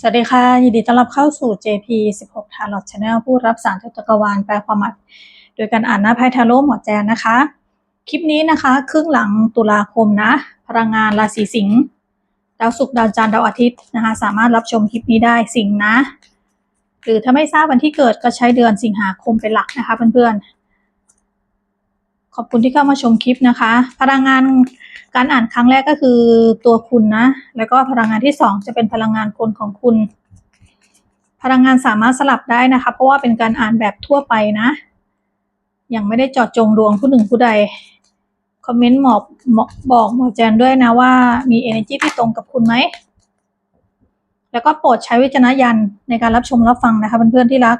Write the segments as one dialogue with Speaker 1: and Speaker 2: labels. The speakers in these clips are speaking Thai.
Speaker 1: สวัสดีค่ะ ยินดีต้อนรับเข้าสู่ JP 16 Tarot Channel ผู้รับสารจักรวาลแปลความหมายโดยการอ่านหน้าไพ่ทาโร่หมอแจนนะคะ คลิปนี้นะคะ ครึ่งหลังตุลาคมนะ พลังงานราศีสิงห์ดาวศุกร์ดาวจันทร์ดาวอาทิตย์นะคะ สามารถรับชมคลิปนี้ได้สิงห์นะ หรือถ้าไม่ทราบวันที่เกิดก็ใช้เดือนสิงหาคมเป็นหลักนะคะเพื่อนๆ ขอบคุณที่เข้ามาชมคลิปนะคะ พลังงานการอ่านครั้งแรกก็คือตัวคุณนะ แล้วก็พลังงานที่สองจะเป็นพลังงานคนของคุณ พลังงานสามารถสลับได้นะคะ เพราะว่าเป็นการอ่านแบบทั่วไปนะยังไม่ได้เจาะจงดวงผู้หนึ่งผู้ใด คอมเมนต์หมอบหมอบอกหมอแจนด้วยนะว่ามี energy ที่ตรงกับคุณไหม แล้วก็โปรดใช้วิจารณญาณในการรับชมรับฟังนะคะเพื่อนๆที่รัก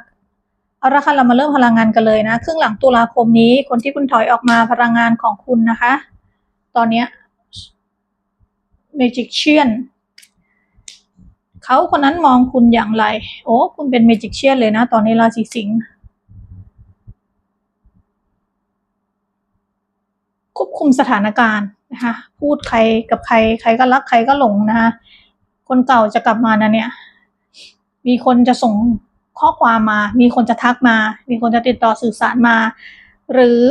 Speaker 1: เอาละค่ะเรามาเริ่มพลังงานกันเลยนะครึ่งหลังตุลาคมนี้คนที่คุณถอยออกมาพลังงานของคุณนะคะ ตอนเนี้ย Magician เขาคนนั้นมองคุณอย่างไร โอ้ คุณเป็น Magician เลยนะ ตอนนี้ราศีสิงห์ควบคุมสถานการณ์นะคะพูดใครกับใคร ใครก็รักใครก็หลงนะคะคนเก่าจะกลับมานะเนี่ย มีคนจะส่ง ข้อความมา มีคนจะทักมา มีคนจะติดต่อสื่อสารมา หรือ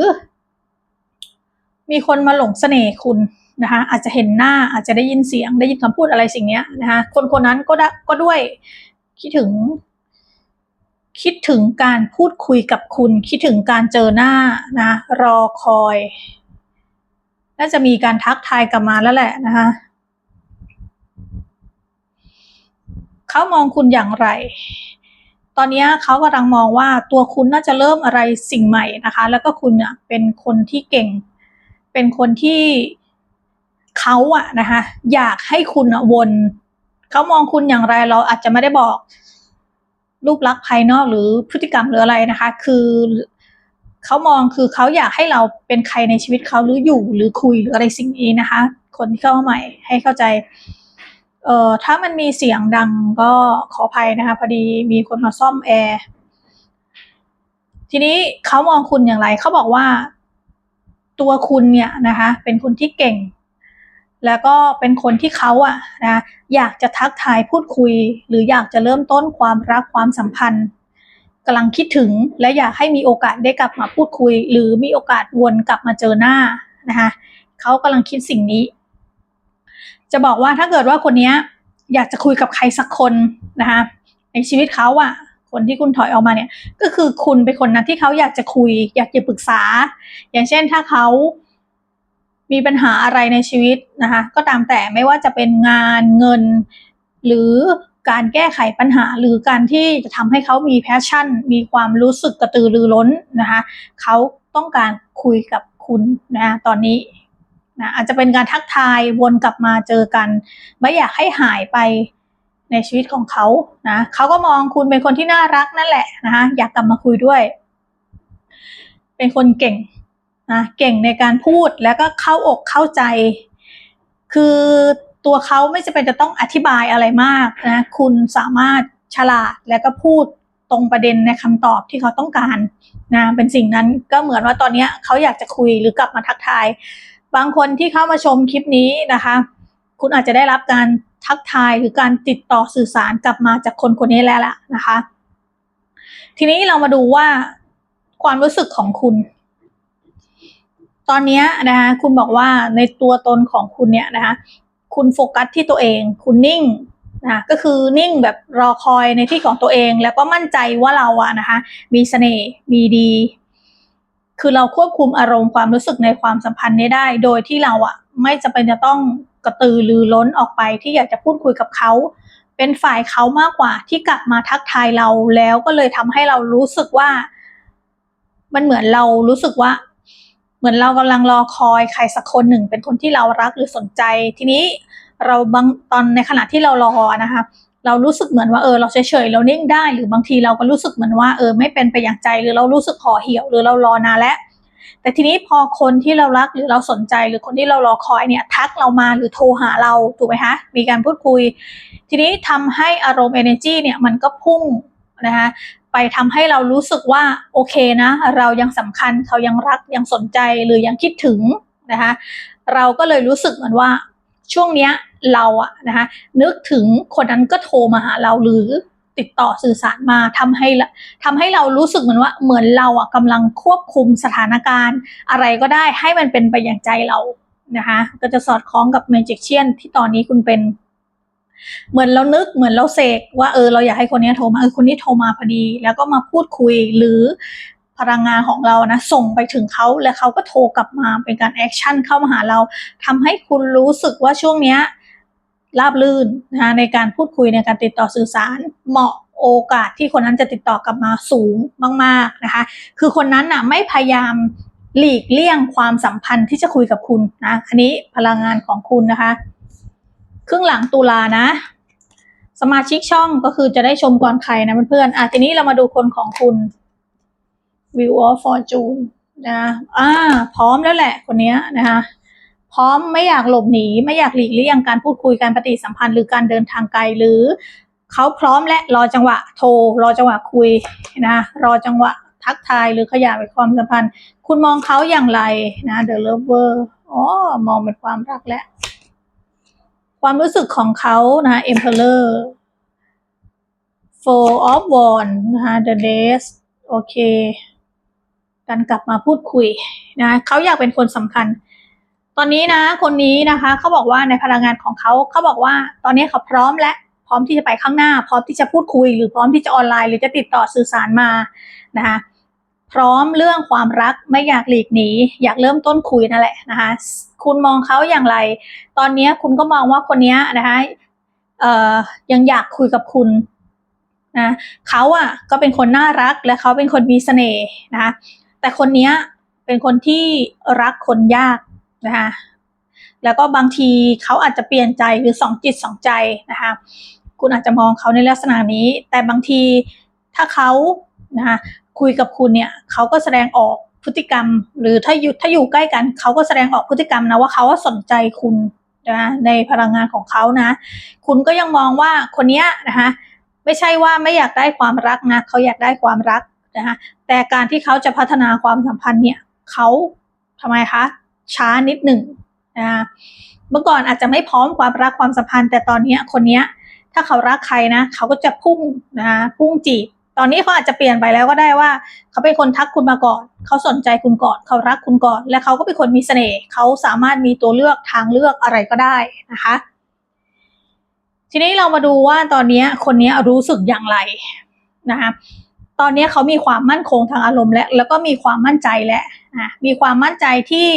Speaker 1: มีคนมาหลงเสน่ห์คุณนะคะอาจจะเห็นหน้าอาจจะได้ยินเสียงได้ยินคำพูดอะไรสิ่งเนี้ยนะคะคนคนนั้นก็ได้ก็ด้วยคิดถึง คิดถึงการพูดคุยกับคุณ คิดถึงการเจอหน้านะรอคอยน่าจะมีการทักทายกลับมาแล้วแหละนะคะเขามองคุณอย่างไร ตอนนี้เขากำลังมองว่าตัวคุณน่าจะเริ่มอะไรสิ่งใหม่นะคะ แล้วก็คุณเนี่ยเป็นคนที่เก่ง เป็นคนที่เขาอะนะคะอยากให้คุณอะวนเขามองคุณอย่างไรเราอาจจะไม่ได้บอก รูปลักษณ์ภายนอกหรือพฤติกรรมหรืออะไรนะคะ คือเขามองคือเขาอยากให้เราเป็นใครในชีวิตเขาหรืออยู่หรือคุยหรืออะไรสิ่งนี้นะคะ คนที่เข้ามาใหม่ให้เข้าใจ เอ่อถ้ามันมีเสียงดังก็ขออภัยนะคะ พอดีมีคนมาซ่อมแอร์ทีนี้เขามองคุณอย่างไรเขาบอกว่า ตัวคุณเนี่ยนะคะ เป็นคนที่เก่ง แล้วก็เป็นคนที่เขาอะนะอยากจะทักทายพูดคุย หรืออยากจะเริ่มต้นความรักความสัมพันธ์กำลังคิดถึงและอยากให้มีโอกาสได้กลับมาพูดคุย หรือมีโอกาสวนกลับมาเจอหน้านะคะเขากำลังคิดสิ่งนี้ จะบอกว่าถ้าเกิดว่าคนนี้อยากจะคุยกับใครสักคนนะคะในชีวิตเขาอะคนที่คุณถอยออกมาเนี่ยก็คือคุณเป็นคนนั้นที่เขาอยากจะคุย อยากจะปรึกษา อย่างเช่นถ้าเขามีปัญหาอะไรในชีวิตนะคะก็ตามแต่ไม่ว่าจะเป็นงานเงิน หรือการแก้ไขปัญหา หรือการที่จะทำให้เขามีแพชชั่น มีความรู้สึกกระตือรือร้นนะคะเขาต้องการคุยกับคุณนะตอนนี้ นะอาจจะเป็นการทักทายวนกลับมาเจอกัน ไม่อยากให้หายไปในชีวิตของเขานะเขาก็มองคุณเป็นคนที่น่ารักนั่นแหละนะคะอยากกลับมาคุยด้วย เป็นคนเก่งนะเก่งในการพูดแล้วก็เข้าอกเข้าใจ คือตัวเขาไม่จำเป็นจะต้องอธิบายอะไรมากนะคุณสามารถฉลาดแล้วก็พูดตรงประเด็นในคำตอบที่เขาต้องการนะเป็นสิ่งนั้นก็เหมือนว่าตอนนี้เขาอยากจะคุยหรือกลับมาทักทาย บางคนที่เข้ามาชมคลิปนี้นะคะ คุณอาจจะได้รับการทักทายหรือการติดต่อสื่อสารกลับมาจากคนคนนี้แล้วล่ะนะคะ ทีนี้เรามาดูว่าความรู้สึกของคุณ ตอนนี้นะคะคุณบอกว่าในตัวตนของคุณเนี่ยนะคะ คุณโฟกัสที่ตัวเอง คุณนิ่งนะก็คือนิ่งแบบรอคอยในที่ของตัวเอง แล้วก็มั่นใจว่าเราอะนะคะ มีเสน่ห์มีดี คือเราควบคุมอารมณ์ความรู้สึกในความสัมพันธ์นี้ได้ โดยที่เราอะไม่จำเป็นจะต้องกระตือรือร้นออกไปที่อยากจะพูดคุยกับเขา เป็นฝ่ายเขามากกว่าที่กลับมาทักทายเราแล้วก็เลยทำให้เรารู้สึกว่า มันเหมือนเรารู้สึกว่า เหมือนเรากำลังรอคอยใครสักคนหนึ่ง เป็นคนที่เรารักหรือสนใจ ทีนี้เราบางตอนในขณะที่เรารอนะคะ เรารู้สึกเหมือนว่าเออเราเฉยๆเรานิ่งได้ หรือบางทีเราก็รู้สึกเหมือนว่าเออไม่เป็นไปอย่างใจหรือเรารู้สึกห่อเหี่ยวหรือเรารอนานแล้วแต่ทีนี้พอคนที่เรารักหรือเราสนใจหรือคนที่เรารอคอยเนี่ยทักเรามาหรือโทรหาเราถูกไหมคะมีการพูดคุย ทีนี้ทำให้อารมณ์ energy เนี่ยมันก็พุ่งนะคะไปทำให้เรารู้สึกว่าโอเคนะ เรายังสำคัญเขายังรักยังสนใจหรือยังคิดถึงนะคะเราก็เลยรู้สึกเหมือนว่า ช่วงเนี้ยเราอะนะคะนึกถึงคนนั้นก็โทรมาหาเราหรือติดต่อสื่อสารมาทำให้ละทำให้เรารู้สึกเหมือนว่าเหมือนเราอะกำลังควบคุมสถานการณ์ อะไรก็ได้ให้มันเป็นไปอย่างใจเรานะคะก็จะสอดคล้องกับเมจิกเชียนที่ตอนนี้คุณเป็น เหมือนเรานึกเหมือนเราเสกว่าเออเราอยากให้คนนี้โทรมาเออคนนี้โทรมาพอดี แล้วก็มาพูดคุยหรือ พลังงานของเรานะส่งไปถึงเขาแล้วเขาก็โทรกลับมาเป็นการแอคชั่นเข้ามาหาเราทำให้คุณรู้สึกว่าช่วงเนี้ยราบลื่นนะคะในการพูดคุยในการติดต่อสื่อสารเหมาะโอกาสที่คนนั้นจะติดต่อกลับมาสูงมากๆนะคะ คือคนนั้นน่ะไม่พยายามหลีกเลี่ยงความสัมพันธ์ที่จะคุยกับคุณนะ อันนี้พลังงานของคุณนะคะ ครึ่งหลังตุลานะ สมาชิกช่องก็คือจะได้ชมก่อนใครนะเพื่อนๆอะทีนี้เรามาดูคนของคุณ View of Fortune นะอ่า พร้อมแล้วแหละคนนี้นะคะ พร้อมไม่อยากหลบหนี ไม่อยากหลีกเลี่ยงการพูดคุยการปฏิสัมพันธ์ หรือการเดินทางไกลหรือเขาพร้อมและรอจังหวะโทร รอจังหวะคุยนะรอจังหวะทักทายหรือขยายความสัมพันธ์ คุณมองเขาอย่างไรนะ The Lover อ๋อมองเป็นความรักและ ความรู้สึกของเขานะ Emperor Four of Wands นะคะ The Days โอเค การกลับมาพูดคุยนะเขาอยากเป็นคนสำคัญ ตอนนี้นะ คนนี้นะคะเขาบอกว่าในพลังงานของเขาเขาบอกว่า ตอนนี้เขาพร้อมและพร้อมที่จะไปข้างหน้า พร้อมที่จะพูดคุย หรือพร้อมที่จะออนไลน์หรือจะติดต่อสื่อสารมานะคะพร้อมเรื่องความรักไม่อยากหลีกหนีอยากเริ่มต้นคุยนั่นแหละนะคะคุณมองเขาอย่างไร ตอนนี้คุณก็มองว่าคนนี้นะคะเอ่อยังอยากคุยกับคุณนะเขาอะก็เป็นคนน่ารักและเขาเป็นคนมีเสน่ห์นะคะ แต่คนนี้เป็นคนที่รักคนยากนะคะแล้วก็บางทีเขาอาจจะเปลี่ยนใจหรือสองจิตสองใจนะคะคุณอาจจะมองเขาในลักษณะนี้ แต่บางทีถ้าเขานะคะคุยกับคุณเนี่ยเขาก็แสดงออกพฤติกรรม หรือถ้าอยู่ถ้าอยู่ใกล้กันเขาก็แสดงออกพฤติกรรมนะว่าเขาสนใจคุณนะในพลังงานของเขานะ คุณก็ยังมองว่าคนนี้นะคะไม่ใช่ว่าไม่อยากได้ความรักนะเขาอยากได้ความรัก นะคะแต่การที่เขาจะพัฒนาความสัมพันธ์เนี่ยเขาทำไมคะช้านิดหนึ่งนะคะเมื่อก่อนอาจจะไม่พร้อมความรักความสัมพันธ์ แต่ตอนนี้คนนี้ถ้าเขารักใครนะเขาก็จะพุ่งนะพุ่งจีบตอนนี้เขาอาจจะเปลี่ยนไปแล้วก็ได้ว่า เขาเป็นคนทักคุณมาก่อน เขาสนใจคุณก่อนเขารักคุณก่อน และเขาก็เป็นคนมีเสน่ห์เขาสามารถมีตัวเลือกทางเลือกอะไรก็ได้นะคะ ทีนี้เรามาดูว่าตอนนี้คนนี้รู้สึกอย่างไรนะคะ ตอนนี้เขามีความมั่นคงทางอารมณ์และแล้วก็มีความมั่นใจแหละนะมีความมั่นใจที่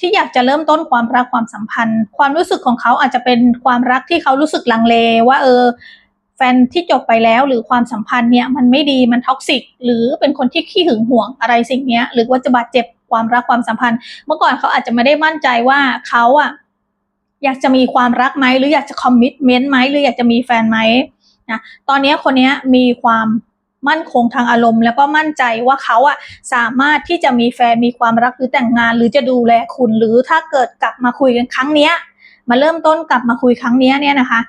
Speaker 1: ที่อยากจะเริ่มต้นความรักความสัมพันธ์ ความรู้สึกของเขาอาจจะเป็นความรักที่เขารู้สึกลังเลว่าเออแฟนที่จบไปแล้วหรือความสัมพันธ์เนี่ยมันไม่ดีมันท็อกซิกหรือเป็นคนที่ขี้หึงหวงอะไรสิ่งเนี้ยหรือว่าจะบาดเจ็บความรักความสัมพันธ์ เมื่อก่อนเขาอาจจะไม่ได้มั่นใจว่าเขาอะอยากจะมีความรักไหมหรืออยากจะคอมมิชเมนต์ไหมหรืออยากจะมีแฟนไหมนะตอนนี้คนนี้มีความ มั่นคงทางอารมณ์ แล้วก็มั่นใจว่าเขาอะสามารถที่จะมีแฟนมีความรักหรือแต่งงาน หรือจะดูแลคุณหรือถ้าเกิดกลับมาคุยกันครั้งเนี้ยมาเริ่มต้นกลับมาคุยครั้งนี้เนี่ยนะคะ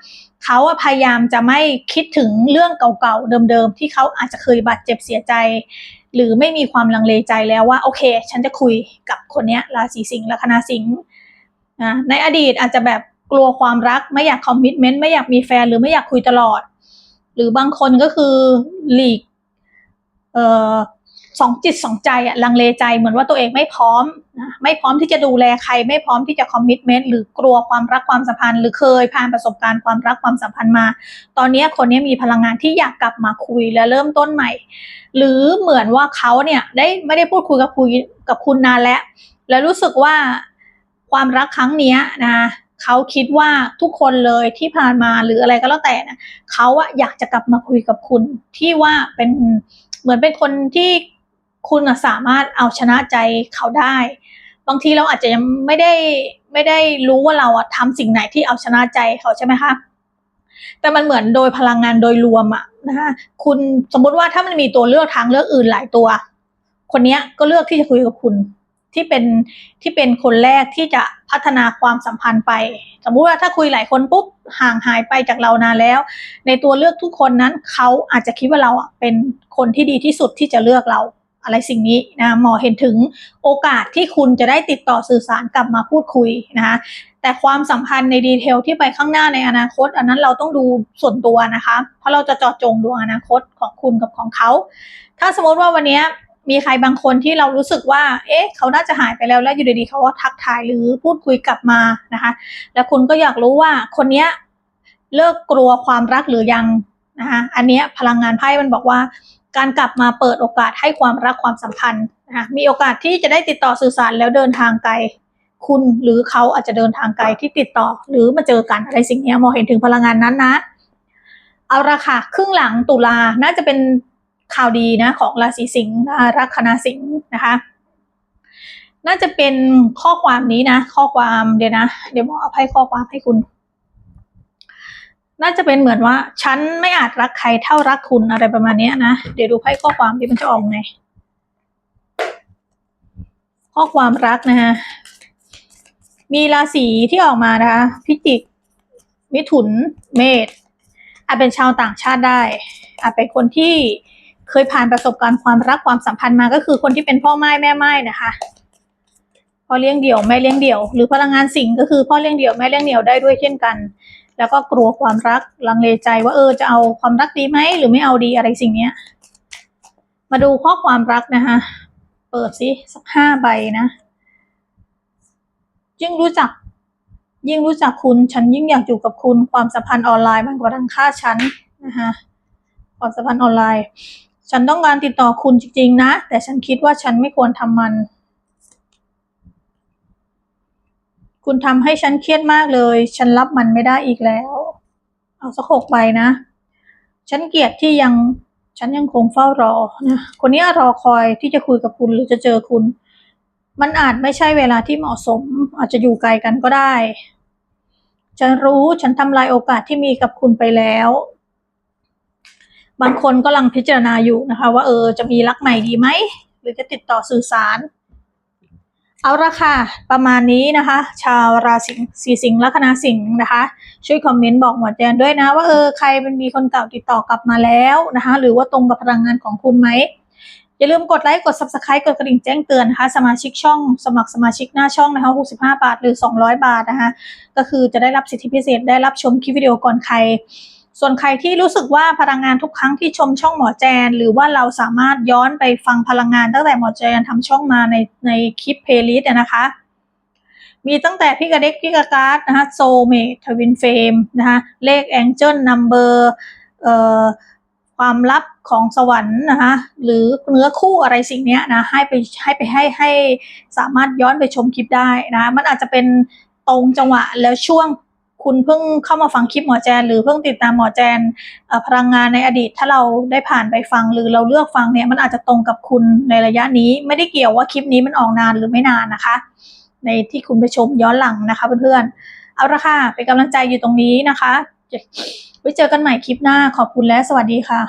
Speaker 1: เขาพยายามจะไม่คิดถึงเรื่องเก่าๆเดิมๆที่เขาอาจจะเคยบาดเจ็บเสียใจ หรือไม่มีความลังเลใจแล้วว่าโอเค ฉันจะคุยกับคนนี้ราศีสิงห์ลัคนาสิงห์นะในอดีตอาจจะแบบกลัวความรักไม่อยากคอมมิชเมนต์ไม่อยากมีแฟนหรือไม่อยากคุยตลอด หรือบางคนก็คือหลีกเอ่อสองจิตสองใจอะลังเลใจเหมือนว่าตัวเองไม่พร้อมนะไม่พร้อมที่จะดูแลใคร ไม่พร้อมที่จะคอมมิชเมนต์หรือกลัวความรักความสัมพันธ์ หรือเคยผ่านประสบการณ์ความรักความสัมพันธ์มา ตอนนี้คนนี้มีพลังงานที่อยากกลับมาคุยและเริ่มต้นใหม่ หรือเหมือนว่าเขาเนี่ยได้ไม่ได้พูดคุยกับคุยกับคุณนานแล้ว แล้วรู้สึกว่าความรักครั้งนี้นะ เขาคิดว่าทุกคนเลยที่ผ่านมาหรืออะไรก็แล้วแต่นะเขาอะอยากจะกลับมาคุยกับคุณที่ว่าเป็นเหมือนเป็นคนที่คุณอะสามารถเอาชนะใจเขาได้ บางทีเราอาจจะยังไม่ได้ไม่ได้รู้ว่าเราอะทำสิ่งไหนที่เอาชนะใจเขาใช่ไหมคะแต่มันเหมือนโดยพลังงานโดยรวมอะนะคะคุณสมมุติว่าถ้ามันมีตัวเลือกทางเลือกอื่นหลายตัว คนนี้ก็เลือกที่จะคุยกับคุณ ที่เป็นที่เป็นคนแรกที่จะพัฒนาความสัมพันธ์ไป สมมุติว่าถ้าคุยหลายคนปุ๊บห่างหายไปจากเรานานแล้ว ในตัวเลือกทุกคนนั้นเขาอาจจะคิดว่าเราเป็นคนที่ดีที่สุดที่จะเลือกเราอะไรสิ่งนี้นะหมอเห็นถึงโอกาสที่คุณจะได้ติดต่อสื่อสารกลับมาพูดคุยนะคะแต่ความสัมพันธ์ในดีเทลที่ไปข้างหน้าในอนาคต อันนั้นเราต้องดูส่วนตัวนะคะ เพราะเราจะเจาะจงดวงอนาคตของคุณกับของเขา ถ้าสมมติว่าวันนี้ มีใครบางคนที่เรารู้สึกว่า เอ๊ะ เขาน่าจะหายไปแล้ว แล้วอยู่ดีๆเขาก็ทักทายหรือพูดคุยกลับมานะคะ แล้วคุณก็อยากรู้ว่าคนเนี้ยเลิกกลัวความรักหรือยังนะคะ อันเนี้ยพลังงานไพ่มันบอกว่า การกลับมาเปิดโอกาสให้ความรักความสัมพันธ์นะคะมีโอกาสที่จะได้ติดต่อสื่อสารแล้วเดินทางไกล คุณหรือเขาอาจจะเดินทางไกลที่ติดต่อ หรือมาเจอกันอะไรสิ่งนี้มองเห็นถึงพลังงานนั้นนะ เอาละค่ะครึ่งหลังตุลาน่าจะเป็น ข่าวดีนะของราศีสิงห์ลัคนาสิงห์นะคะ น่าจะเป็นข้อความนี้นะ ข้อความเดี๋ยวนะ เดี๋ยวหมออาไพ่ข้อความให้คุณ น่าจะเป็นเหมือนว่า ฉันไม่อาจรักใครเท่ารักคุณอะไรประมาณนี้นะ เดี๋ยวดูไพ่ข้อความที่มันจะออกไงข้อความรักนะคะมีราศีที่ออกมานะคะพิจิก มิถุน เมษอาจเป็นชาวต่างชาติได้ อาจเป็นคนที่ เคยผ่านประสบการณ์ความรักความสัมพันธ์มาก็คือคนที่เป็นพ่อไม้แม่ไม้นะคะพ่อเลี้ยงเดี่ยวแม่เลี้ยงเดี่ยว หรือพลังงานสิงก็คือพ่อเลี้ยงเดี่ยวแม่เลี้ยงเดี่ยวได้ด้วยเช่นกัน แล้วก็กลัวความรักลังเลใจว่าเออจะเอาความรักดีไหมหรือไม่เอาดีอะไรสิ่งเนี้ย มาดูข้อความรักนะคะเปิดสิสักห้าใบนะยิ่งรู้จัก ยิ่งรู้จักคุณฉันยิ่งอยากอยู่กับคุณ ความสัมพันธ์ออนไลน์มันกว่าดังค่าฉันนะคะความสัมพันธ์ออนไลน์ ฉันต้องการติดต่อคุณจริง ๆ นะ แต่ฉันคิดว่าฉันไม่ควรทำมัน คุณทำให้ฉันเครียดมากเลย ฉันรับมันไม่ได้อีกแล้ว เอาสักหกใบนะ ฉันเกลียดที่ยัง ฉันยังคงเฝ้ารอนะคนนี้รอคอยที่จะคุยกับคุณหรือจะเจอคุณ มันอาจไม่ใช่เวลาที่เหมาะสม อาจจะอยู่ไกลกันก็ได้ ฉันรู้ฉันทำลายโอกาสที่มีกับคุณไปแล้ว บางคนกำลังพิจารณาอยู่นะคะ ว่าเออจะมีรักใหม่ดีไหม หรือจะติดต่อสื่อสาร เอาละค่ะประมาณนี้นะคะ ชาวราศีสีสิงห์ลัคนาสิงห์นะคะ ช่วยคอมเมนต์บอกหมอแจนด้วยนะ ว่าเออใครมันมีคนเก่าติดต่อกลับมาแล้วนะคะ หรือว่าตรงกับพลังงานของคุณไหมอย่าลืมกดไลค์ กด subscribe กดกระดิ่งแจ้งเตือนนะคะ สมาชิกช่อง สมัครสมาชิกหน้าช่องนะคะ 65 บาท หรือ 200 บาทนะคะ ก็คือจะได้รับสิทธิพิเศษ ได้รับชมคลิปวิดีโอก่อนใคร ส่วนใครที่รู้สึกว่าพลังงานทุกครั้งที่ชมช่องหมอแจน หรือว่าเราสามารถย้อนไปฟังพลังงานตั้งแต่หมอแจนทำช่องมาในในคลิปเพลย์ลิสต์นะคะ มีตั้งแต่พี่กระเด็กพี่กระการ์ดนะคะโซเมทวินเฟมนะคะเลขแองเจิลนัมเบอร์เอ่อความลับของสวรรค์นะคะหรือเนื้อคู่อะไรสิ่งนี้นะให้ไปให้ไปให้ให้สามารถย้อนไปชมคลิปได้นะมันอาจจะเป็นตรงจังหวะแล้วช่วง คุณเพิ่งเข้ามาฟังคลิปหมอแจน หรือเพิ่งติดตามหมอแจนพลังงานในอดีต ถ้าเราได้ผ่านไปฟังหรือเราเลือกฟังเนี่ยมันอาจจะตรงกับคุณในระยะนี้ ไม่ได้เกี่ยวว่าคลิปนี้มันออกนานหรือไม่นานนะคะ ในที่คุณไปชมย้อนหลังนะคะเพื่อนๆเอาละค่ะเป็นกำลังใจอยู่ตรงนี้นะคะไว้เจอกันใหม่คลิปหน้าขอบคุณและสวัสดีค่ะ